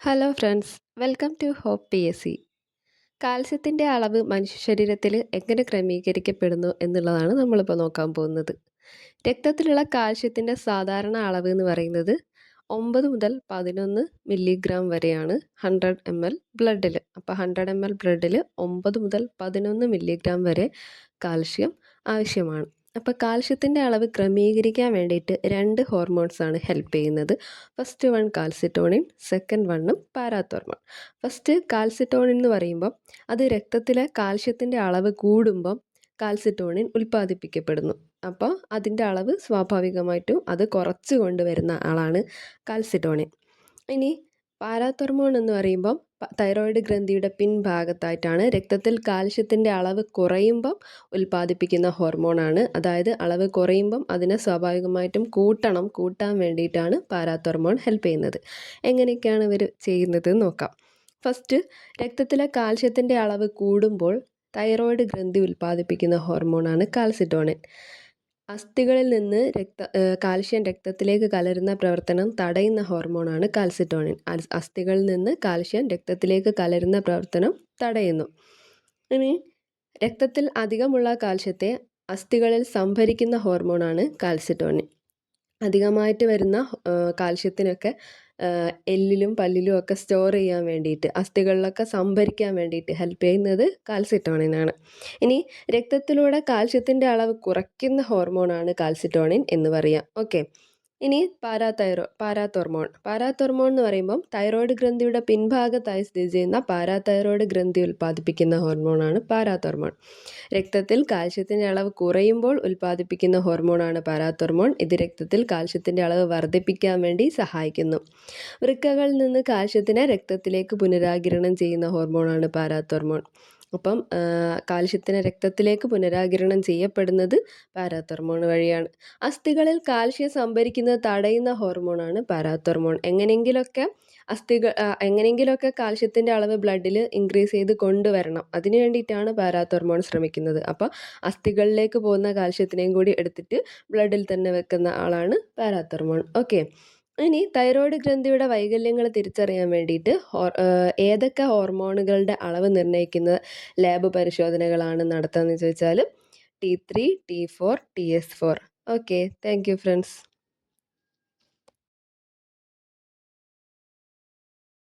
Hello friends welcome to hope P S C കാൽസ്യത്തിന്റെ അളവ് മനുഷ്യ ശരീരത്തിൽ എങ്ങനെ ക്രമീകരിക്കപ്പെടുന്നു എന്നുള്ളതാണ് നമ്മളിപ്പോൾ നോക്കാൻ പോകുന്നത്. രക്തത്തിലുള്ള കാൽസ്യത്തിന്റെ സാധാരണ അളവ് എന്ന് പറയുന്നത് ഒമ്പത് മുതൽ പതിനൊന്ന് മില്ലിഗ്രാം വരെയാണ് ഹൺഡ്രഡ് എം എൽ ബ്ലഡിൽ അപ്പോൾ ഹൺഡ്രഡ് എം എൽ ബ്ലഡിൽ ഒമ്പത് മുതൽ പതിനൊന്ന് മില്ലിഗ്രാം വരെ കാൽസ്യം ആവശ്യമാണ്. അപ്പോൾ കാൽഷ്യത്തിന്റെ അളവ് ക്രമീകരിക്കാൻ വേണ്ടിയിട്ട് രണ്ട് ഹോർമോൺസാണ് ഹെൽപ്പ് ചെയ്യുന്നത്. ഫസ്റ്റ് വൺ കാൽസിറ്റോണിൻ സെക്കൻഡ് വണ്ണും പാരാത്തോർമോൺ ഫസ്റ്റ് കാൽസിറ്റോണിൻ എന്ന് പറയുമ്പം അത് രക്തത്തിലെ കാൽഷ്യത്തിന്റെ അളവ് കൂടുമ്പം കാൽസിറ്റോണിൻ ഉൽപ്പാദിപ്പിക്കപ്പെടുന്നു. അപ്പോൾ അതിന്റെ അളവ് സ്വാഭാവികമായിട്ടും അത് കുറച്ച് കൊണ്ടുവരുന്ന ആളാണ് കാൽസിറ്റോണിൻ ഇനി പാരാത്തോർമോൺ എന്ന് പറയുമ്പം തൈറോയിഡ് ഗ്രന്ഥിയുടെ പിൻഭാഗത്തായിട്ടാണ് രക്തത്തിൽ കാൽഷ്യത്തിന്റെ അളവ് കുറയുമ്പം ഉൽപ്പാദിപ്പിക്കുന്ന ഹോർമോണാണ്. അതായത് അളവ് കുറയുമ്പം അതിനെ സ്വാഭാവികമായിട്ടും കൂട്ടണം കൂട്ടാൻ വേണ്ടിയിട്ടാണ് പാരാത്തോർമോൺ ഹെൽപ്പ് ചെയ്യുന്നത്. എങ്ങനെയൊക്കെയാണ് ഇവർ ചെയ്യുന്നത് നോക്കാം. ഫസ്റ്റ് രക്തത്തിലെ കാൽഷ്യത്തിന്റെ അളവ് കൂടുമ്പോൾ തൈറോയിഡ് ഗ്രന്ഥി ഉൽപ്പാദിപ്പിക്കുന്ന ഹോർമോണാണ് കാൽസിറ്റോണിൻ. അസ്ഥികളിൽ നിന്ന് രക്ത കാൽഷ്യം രക്തത്തിലേക്ക് കലരുന്ന പ്രവർത്തനം തടയുന്ന ഹോർമോണാണ് കാൽസിറ്റോണിൻ. അസ്ഥികളിൽ നിന്ന് കാൽഷ്യം രക്തത്തിലേക്ക് കലരുന്ന പ്രവർത്തനം തടയുന്നു. ഇനി രക്തത്തിൽ അധികമുള്ള കാൽഷ്യത്തെ അസ്ഥികളിൽ സംഭരിക്കുന്ന ഹോർമോണാണ് കാൽസിറ്റോണിൻ. അധികമായിട്ട് വരുന്ന കാൽഷ്യത്തിനൊക്കെ എല്ലിലും പല്ലിലും ഒക്കെ സ്റ്റോർ ചെയ്യാൻ വേണ്ടിയിട്ട് അസ്ഥികളിലൊക്കെ സംഭരിക്കാൻ വേണ്ടിയിട്ട് ഹെൽപ്പ് ചെയ്യുന്നത് കാൽസിറ്റോണിനാണ് ഇനി രക്തത്തിലൂടെ കാൽസ്യത്തിന്റെ അളവ് കുറയ്ക്കുന്ന ഹോർമോണാണ് കാൽസിറ്റോണിൻ എന്ന് പറയാം. ഓക്കെ ഇനി പാരാതൈറോ പാരാതോർമോൺ. പാരാതോർമോൺ എന്ന് പറയുമ്പം തൈറോയ്ഡ് ഗ്രന്ഥിയുടെ പിൻഭാഗത്തായി സ്ഥിതി ചെയ്യുന്ന പാരാതൈറോയ്ഡ് ഗ്രന്ഥി ഉൽപ്പാദിപ്പിക്കുന്ന ഹോർമോണാണ് പാരാതോർമോൺ. രക്തത്തിൽ കാൽസ്യത്തിന്റെ അളവ് കുറയുമ്പോൾ ഉൽപ്പാദിപ്പിക്കുന്ന ഹോർമോണാണ് പാരാതോർമോൺ. ഇത് രക്തത്തിൽ കാൽസ്യത്തിന്റെ അളവ് വർദ്ധിപ്പിക്കാൻ വേണ്ടി സഹായിക്കുന്നു. വൃക്കകളിൽ നിന്ന് കാൽസ്യത്തിനെ രക്തത്തിലേക്ക് പുനരാകിരണം ചെയ്യുന്ന ഹോർമോണാണ് പാരാത്തോർമോൺ അപ്പം കാൽഷ്യത്തിനെ രക്തത്തിലേക്ക് പുനരാകിരണം ചെയ്യപ്പെടുന്നത് പാരാത്തോർമോൺ വഴിയാണ്. അസ്ഥികളിൽ കാൽഷ്യം സംഭരിക്കുന്നത് തടയുന്ന ഹോർമോണാണ് പാരാത്തോർമോൺ എങ്ങനെയെങ്കിലൊക്കെ അസ്ഥികൾ എങ്ങനെയെങ്കിലുമൊക്കെ കാൽഷ്യത്തിന്റെ അളവ് ബ്ലഡിൽ ഇൻക്രീസ് ചെയ്ത് കൊണ്ടുവരണം. അതിന് വേണ്ടിയിട്ടാണ് പാരാത്തോർമോൺ ശ്രമിക്കുന്നത്. അപ്പോൾ അസ്ഥികളിലേക്ക് പോകുന്ന കാൽഷ്യത്തിനെയും കൂടി എടുത്തിട്ട് ബ്ലഡിൽ തന്നെ വെക്കുന്ന ആളാണ് പാരാത്തോർമോൺ ഓക്കെ. ഇനി തൈറോയ്ഡ് ഗ്രന്ഥിയുടെ വൈകല്യങ്ങൾ തിരിച്ചറിയാൻ വേണ്ടിയിട്ട് ഏതൊക്കെ ഹോർമോണുകളുടെ അളവ് നിർണയിക്കുന്ന ലാബ് പരിശോധനകളാണ് നടത്തുകയെന്ന് ചോദിച്ചാൽ T three T four T S four. Okay thank you friends.